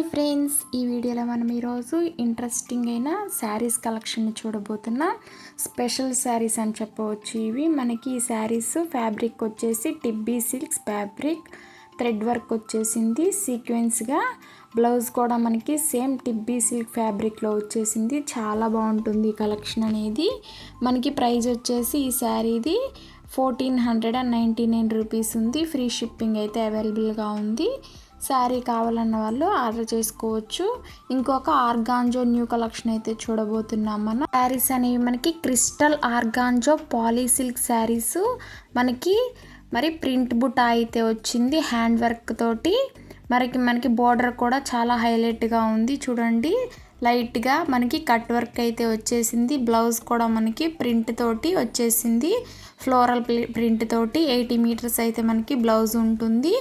Hi friends ఈ వీడియోలో మనం ఈరోజు ఇంట్రెస్టింగ్ అయిన శారీస్ కలెక్షన్ని చూడబోతున్నాం. స్పెషల్ శారీస్ అని చెప్పవచ్చు ఇవి. మనకి ఈ శారీస్ ఫ్యాబ్రిక్ వచ్చేసి టిబ్బీ సిల్క్స్ ఫ్యాబ్రిక్ థ్రెడ్ వర్క్ వచ్చేసింది. సీక్వెన్స్గా బ్లౌజ్ కూడా మనకి సేమ్ టిబ్బీ సిల్క్ ఫ్యాబ్రిక్లో వచ్చేసింది. చాలా బాగుంటుంది కలెక్షన్ అనేది. మనకి ప్రైజ్ వచ్చేసి ఈ శారీది fourteen hundred and ninety nine rupees ఉంది. ఫ్రీ షిప్పింగ్ అయితే అవైలబుల్గా ఉంది. శారీ కావాలన్న వాళ్ళు ఆర్డర్ చేసుకోవచ్చు. ఇంకొక ఆర్గాంజో న్యూ కలెక్షన్ అయితే చూడబోతున్నాం మనం. శారీస్ అనేవి మనకి crystal organza poly silk saris. మనకి మరి ప్రింట్ బుట్ట అయితే వచ్చింది హ్యాండ్ వర్క్ తోటి. మరికి మనకి బోర్డర్ కూడా చాలా హైలైట్గా ఉంది. చూడండి. లైట్గా మనకి కట్ వర్క్ అయితే వచ్చేసింది. బ్లౌజ్ కూడా మనకి ప్రింట్ తోటి వచ్చేసింది. ఫ్లోరల్ ప్రింట్ తోటి ఎయిటీ మీటర్స్ అయితే మనకి బ్లౌజ్ ఉంటుంది.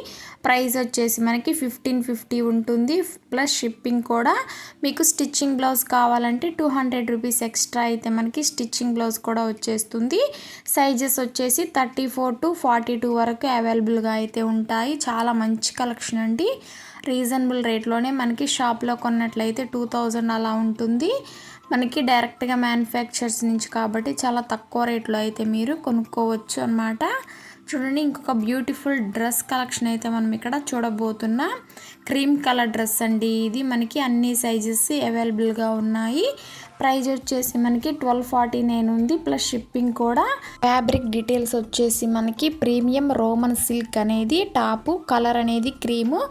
ప్రైస్ వచ్చేసి మనకి ఫిఫ్టీన్ ఫిఫ్టీ ఉంటుంది. ప్లస్ షిప్పింగ్ కూడా మీకు స్టిచ్చింగ్ బ్లౌజ్ కావాలంటే టూ హండ్రెడ్ రూపీస్ ఎక్స్ట్రా అయితే మనకి స్టిచ్చింగ్ బ్లౌజ్ కూడా వచ్చేస్తుంది. సైజెస్ వచ్చేసి thirty four to forty two వరకు అవైలబుల్గా అయితే ఉంటాయి. చాలా మంచి కలెక్షన్ అండి. రీజనబుల్ రేట్లోనే మనకి షాప్లో కొన్నట్లయితే టూ థౌజండ్ అలా ఉంటుంది. మనకి డైరెక్ట్గా మ్యానుఫ్యాక్చర్స్ నుంచి కాబట్టి చాలా తక్కువ రేట్లో అయితే మీరు కొనుక్కోవచ్చు అనమాట చూడండి ఇంకొక బ్యూటిఫుల్ డ్రెస్ కలెక్షన్ అయితే మనం ఇక్కడ చూడబోతున్నాం. క్రీమ్ కలర్ డ్రెస్ అండి ఇది. మనకి అన్ని సైజెస్ అవైలబుల్గా ఉన్నాయి. ప్రైజ్ వచ్చేసి మనకి ట్వెల్వ్ ఫార్టీ నైన్ ఉంది. ప్లస్ షిప్పింగ్ కూడా. ఫ్యాబ్రిక్ డీటెయిల్స్ వచ్చేసి మనకి ప్రీమియం రోమన్ సిల్క్ అనేది టాపు కలర్ అనేది cream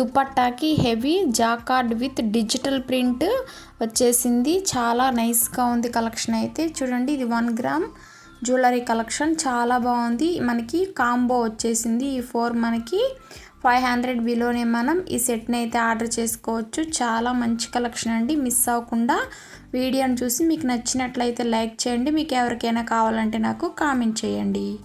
దుపట్టాకి heavy jacquard with digital print వచ్చేసింది. చాలా నైస్గా ఉంది కలెక్షన్ అయితే. చూడండి ఇది వన్ గ్రామ్. జ్యువెలరీ కలెక్షన్ చాలా బాగుంది. మనకి కాంబో వచ్చేసింది. ఈ ఫోర్ మనకి ఫైవ్ హండ్రెడ్ బిలోనే మనం ఈ సెట్ని అయితే ఆర్డర్ చేసుకోవచ్చు. చాలా మంచి కలెక్షన్ అండి. మిస్ అవ్వకుండా వీడియోని చూసి మీకు నచ్చినట్లయితే లైక్ చేయండి. మీకు ఎవరికైనా కావాలంటే నాకు కామెంట్ చేయండి.